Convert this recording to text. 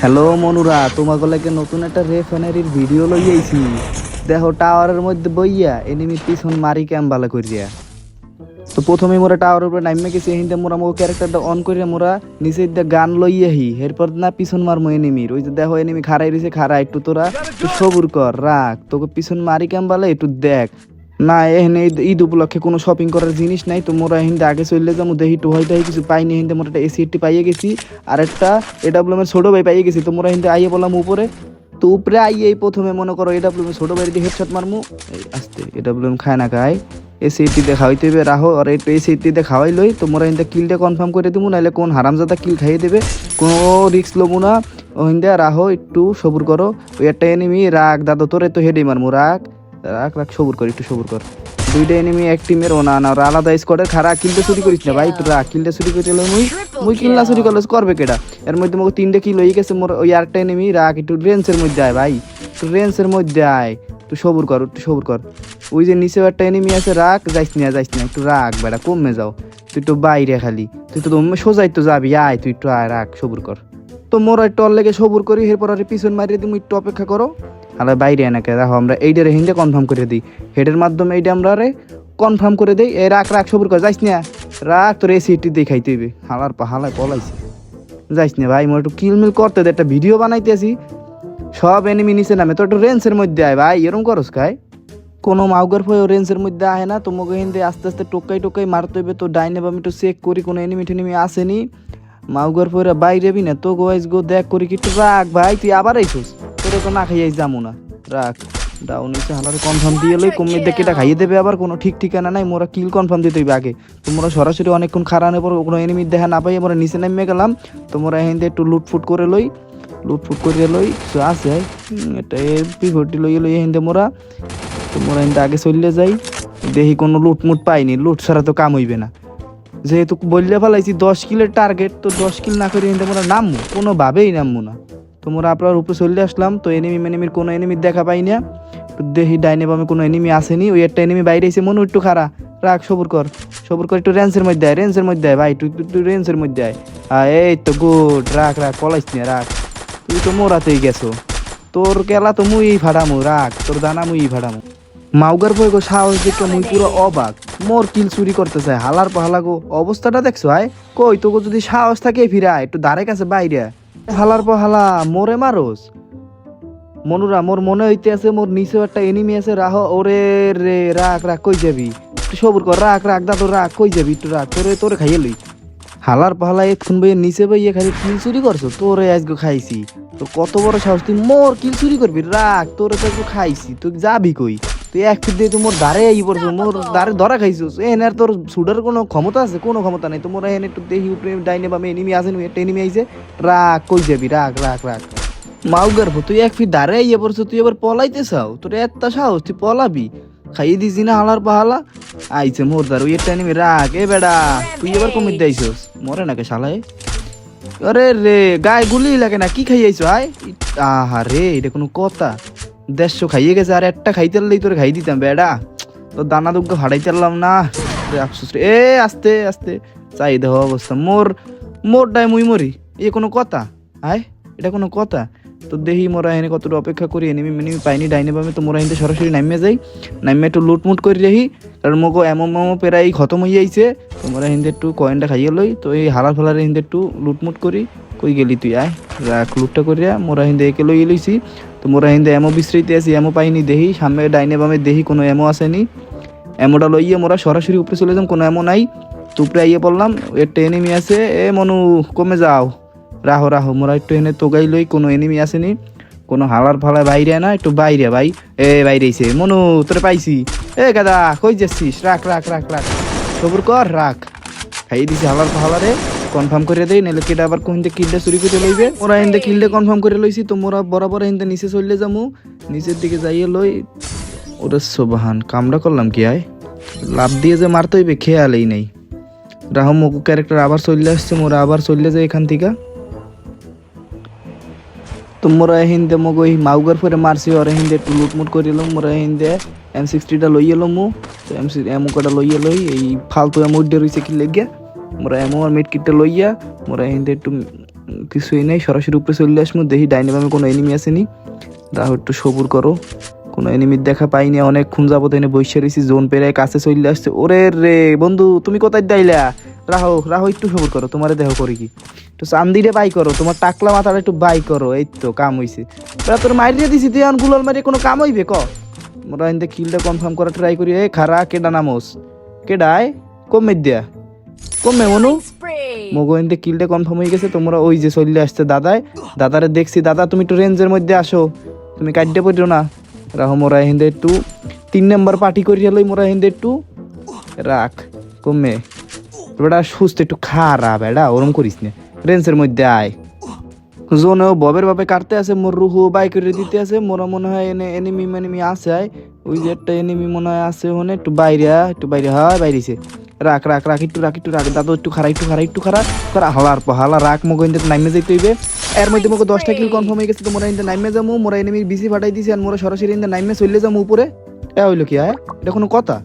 Hello মনুরা তোমাকে লাগে নতুন একটা রেফানারির ভিডিও লই আইছি। দেখো, টাওয়ারের মধ্যে বইয়া এনিমি পিছন মারি ক্যাম ভালো করিয়া। তো প্রথমে মোরা টাওয়ারের উপরে নাইমে গেছি হিন্দে মোরা মো ক্যারেক্টারটা অন করিয়া মোরা নিচে দিয়ে গান লইয়াহি এরপর না পিছন মারমো এনিমির ওই যে দেখো এনিমি খারাই রয়েছে খারা একটু তোরা সবুর কর, রাখ। তোকে পিছন মারি ক্যাম ভালো, একটু দেখ। না এখানে ঈদ- উপলক্ষে কোনো শপিং করার জিনিস নাই। তো মোরা হিন্দে আগে চললে যাব দেখি টু হয়তো কিছু পাইনি হিন্দে মোরা একটা এসি একটি পাইয়ে গেছি। আর একটা এটা বলে আমার ছোট ভাই পাইয়ে গেছি, তো মোরা হিন্দে আইয়ে বললাম উপরে। তো উপরে আইয়ে এই প্রথমে মনে করো এটা বলে ছোট ভাই দিয়ে হেডশট মারমু। আস্তে এটা বলে খায় না খায়। এসি একটি দিয়ে খাওয়াইতে হবে রাহো। আর একটু এসি একটি দিয়ে খাওয়াই লই, তো মোরা হিন্দে কিলটা কনফার্ম করে দিব নাহলে কোন হারামজাদা কিল খাইয়ে দেবে। কোনো রিক্স লবো না। ও হিন্দে রাহো, একটু সবুর করো। ওই একটা এনিমি রাগ, দাদু, তোরে তো হেডে মারমু রাখ রাখ রাখ, সবুর কর, একটু সবুর কর। দুইটা এনিমি এক টিমের ও না, ওরা আলাদা স্কোয়াডের খারা কিলটা চুরি করিস না। ভাই তোরা কিলটা চুরি করে লই মুই মুই কিল চুরি করলে করবে কেডা? এর মধ্যে মোকে তিনটে কিল হয়ে গেছে, মোর ওই আরেকটা এনিমি রাখ, একটু রেঞ্জের মধ্যে আয়, ভাই। একটু রেঞ্জের মধ্যে আয়। একটু সবুর কর, একটু সবুর কর। ওই যে নিচে একটা এনিমি আছে, রাখ, যাইস না যাইস না, একটু রাখ বেড়া কমে যাও। তুই একটু বাইরে খালি। তুই তো সোজাই তো যাবি, আয়, তুই একটু আয়, রাখ, সবুর কর। তো মোর অর লেগে সবুর করি, এরপর আর পিছন মারিয়ে দিই একটু অপেক্ষা করো। তাহলে বাইরে এনাকে দেখো আমরা এইটারে হিন্দে কনফার্ম করে দিই। হেডের মাধ্যমে এইটা আমরা রে কনফার্ম করে দেই। এ, রাখ রাখ, সবুর কর, যাইস না। রাখ, তোর এসি এটি দিয়ে খাইতে হালার পা হালায় পলাইছে। যাইস না ভাই, মোর একটু কিলমিল করতে দে, একটা ভিডিও বানাইতেছি। সব এনিমি নিচে নামে। তো একটু রেঞ্জের মধ্যে আয় ভাই এরকম করস খায় কোনো মাউগার ফয়ে রেঞ্জের মধ্যে আহে না। তোমাকে হিন্দে আস্তে আস্তে টোকাই টোকাই মারতে হবে, তো ডাইনে আমি একটু চেক করি, কোনো এনিমি টেনিমি আসেনি। মাউগার ফয়ে বাইরে বি না, তো গোয়াইস গো, দেখ করি কি, একটু রাখ ভাই, তুই আবার আইসুস। তো না খাইয়াই যাব না। রাখ ডাউন এসে হালার কনফার্ম দিয়ে লই কমে দেখে এটা খাইয়ে দেবে আবার, কোনো ঠিক ঠিকানা নাই, মোরা কিল কনফার্ম দিতে হইবে আগে। তোমরা সরাসরি অনেকক্ষণ খারানোর পর কোনো এনিমি দেখা না পাই আমরা নিচে নামিয়ে গেলাম। তোমরা হিন্দে একটু লুটফুট করে লই লুটফুট করে লই কিছু আছে। এটা এমপি ফোরটি লই লই হিন্দে মোরা। তোমরা হিন্দে আগে চললে যাই, দেখি কোনো লুটমুট পাইনি লুট ছাড়া তো কাম হইবে না। যেহেতু বললে ফেলাইছি, দশ কিলের টার্গেট তো দশ কিল না করে হিন্দে মোরা নামবো, কোনোভাবেই নামবো না। তোমরা আপনার উপরে চলে আসলাম, তো এনিমি মেনিমির কোনো এনিমির দেখা পাই না। দেখি ডাইনে বামে কোনো এনিমি আসেনি, ওই একটা এনিমি বাইরে এসে মনে একটু খারা রাখ, সবুর কর সবুর কর, একটু রেঞ্জের মধ্যে আয় রেঞ্জের মধ্যে আয়, ভাই তুই তুই রেঞ্জের মধ্যে আয়। এই তো গুড রাখ রাখ, পলাইস না, রাখ। তুই তো মোরাতেই গেছো। তোর কেলা তো মুই ভাড়ামু রাখ, তোর দানা মুই ভাড়ামু মাউগার বই গো, সাহস দেখে মুই পুরো অবাক। মোর কিল চুরি করতে চায়, হালার পাহালা গো, অবস্থাটা দেখছ, আয়? কই, তোকে যদি সাহস থাকে ফিরায় একটু দাঁড়ে কাছে বাইরে হালার পাহালা মোরে মারোস? মনুরা, মোর মনে হইতে আছে মোর নিচেও একটা এনিমি আছে, রাহ, ওরে রে, রাখ রাখ, কই যাবি? সবুর কর, রাখ রাখ, দাদু, রাখ, কই যাবি? একটু রাখ, তোরে তোরে খাইয়ে লই। হালার পাহালা এক্ষুন বইয়ে, নিচে বইয়ে খালি কিল চুরি করছ, তোরে আজকে খাইছি। তোর কত বড় সাহস, তুই মোর কিল চুরি করবি? রাখ, তোরে তো খাইছি, তুই যাবি কই? তুই এক ফিট দিয়ে তুই মোর দাঁড়ে আই পড়ছো মোর দাঁড়ে ধরা খাইছিস এনে আর তোর শুটার কোনো ক্ষমতা আছে? কোনো ক্ষমতা নেই। তোমার এনে একটু দেখি উপরে ডাইনে বামে এনিমি আসেন একটা এনিমি আইছে। রাখ কই যাবি? রাখ রাখ রাখ মাউগার তুই এক ফিট দাঁড়ে আইয়ে পড়ছো তুই এবার পলাইতে চাও? তোর এত সাহস তুই পলাবি? খাইয়ে দিছি না হালার পাহালা? আইছে মোর দার ওই একটা এনিমি রাখ এ বেডা তুই এবার কমিয়ে দিয়েছিস মরে নাকি শালায়? আরে রে গায়ে গুলি লাগে না কি খাইয়াইছো আয়? আহা রে এটা কোনো কথা। দেড়শো খাইয়ে গেছে, আর একটা খাইতে পারলেই তোর খাই দিতাম, বেডা। তোর দানা দুগ্গ হারাইতে পারলাম না। আফসোস এ, আস্তে আস্তে। চাই দেহ অবস্থা। মোর মোর মুই মরি। এ কোনো কথা? আয়, এটা কোনো কথা? তো দেখি মোরা এনে কতটা অপেক্ষা করি এনিমি মিনিমি পাইনি, ডাইনে পাবে তো মোরা এনে সরাসরি নামিয়ে যাই। নামিয়ে একটু লুটমুট করে রাখি কারণ মোকে এমন মেমো পেরাই খতম হয়ে যাইছে তোমরা হিন্দে একটু কয়েনটা খাইয়ে লই। তো এই হালার ফালার হিন্দে একটু লুটমুট করি। কই গেলি তুই? আয় রাখ লুটটা করিয়া মোরা হিন্দে একে লই লইছি। তো মোরা হিন্দে এমো বিশ্রাইতে আছি এমো পাইনি দেহি, সামনে ডাইনে বামে দেহি কোনো এমো আসেনি। এমোটা লইয়ে মোরা সরাসরি উপরে চলে যাম, কোনো এমো নাই। তো উপরে আইয়ে পড়লাম একটা এনিমি আছে। এ মনু, কমে যাও। রাহো রাহো, মোরা একটু এনে তোগাই লই, কোনো এনিমি আসেনি। কোনো হালার ফালার বাইরে না, একটু বাইরে ভাই। এ বাইরে আইছে। মনু, তোরে পাইছি। এ গাদা, কই যাচ্ছিস? রাখ রাখ রাখ রাখ। সবুর কর, রাখ। খাইয়ে দিছি হালার ফালারে। কনফার্ম করে দেই, নাহলে কেটা আবার কোহিন্দে কিলটা চুরি করে লইবে? ওরা হিন্দে কিলটা কনফার্ম করে লইছি, তো মোরা বরাবর হিন্দে নিচে চললে যামু। নিচের দিকে যাইয়ে লই, ওরে সোবাহান, কামড়া করলাম কি আয়? লাভ দিয়ে যে মারতে হইবে, খেয়ালেই নেই। রাহম মকু ক্যারেক্টার আবার চললে আসছে, মোরা আবার চললে যায় এখান থেকে। তো মোরা হিন্দে মগ ওই মাউগার ফেরে মারছি, ওরা হিন্দে একটু লুটমুট করে এলাম মোরা হিন্দে এম সিক্সটিটা লই এলাম মু তো এম সি এমো কটা লইয়া লই, এই ফালতু এমো উড্ডে রইছে কি লেগে মোরা এমো আর মিট কিটটা লইয়া মোরা হিন্দে একটু কিছুই নেই, সরাসরি উপরে চলে আসমু দেখি ডাইনে বামে কোনো এনিমি আসেনি রাহো একটু সবুর করো। কোনো এনিমির দেখা পাইনি অনেক খুন যাবত এনে বসে রয়েছি জোন পেরে কাছে চলে আসছে। ওরে রে, বন্ধু, তুমি কোথায় দাইলা রাহো রাহো, একটু সবুর করো, তোমারে দেহ করি কি। একটু চান্দিরে বাই করো, তোমার টাকলা মাথাটা একটু বাই করো, এই তো কাম হইছে। এবার তোর মাইরিয়ে দিছি, তুই এখন গুলাল মারিয়ে কোনো কাম হইবে, ক? মোরা এনতে কিলটা কনফার্ম করা ট্রাই করি এ খারা, কেডা নামোস? কেডায়? কমে দিয়া। কমে মনু? মগো এনতে কিলটা কনফার্ম হয়ে গেছে তোমরা ওই যে চলে আসছে দাদায়। দাদারে দেখছি দাদা তুমি একটু রেঞ্জের মধ্যে আসো। তুমি কাটতে পারো না। রাহো মোরা হিন্দে একটু তিন নাম্বার পার্টি করি হলো মোরা হিন্দে একটু রাখ কমে। বেটা সুস্থ একটু খারা বেড়া ওরম করিস না। রেঞ্জের মধ্যে আয়। জোনেও ববের বাপে কাটতে আছে মোর রুহু বাই করে দিতে আছে মোরা মনে হয় এনে এনিমি মেনিমি আছে। ওই যে একটা এনিমি মনে হয় আছে ওখানে একটু বাইরে একটু বাইরে হয় বাইরেছে রাখ রাখ রাখ, একটু রাখ একটু রাখ, দাদু একটু খারা একটু খারা একটু খারা খারা হালার পর হালা রাখ, মগ ইন্দে নাইমে যেতে হইবে। এর মধ্যে মগো দশটা কিল কনফার্ম হয়ে গেছে তো মোরা ইন্দে নাইমে যাব মোরা এনিমির বিসি ফাটাই দিছি আর মোরা সরাসরি ইন্দে নাইমে চলে যাব উপরে। এ হইল কি হ্যাঁ এটা কোনো কথা?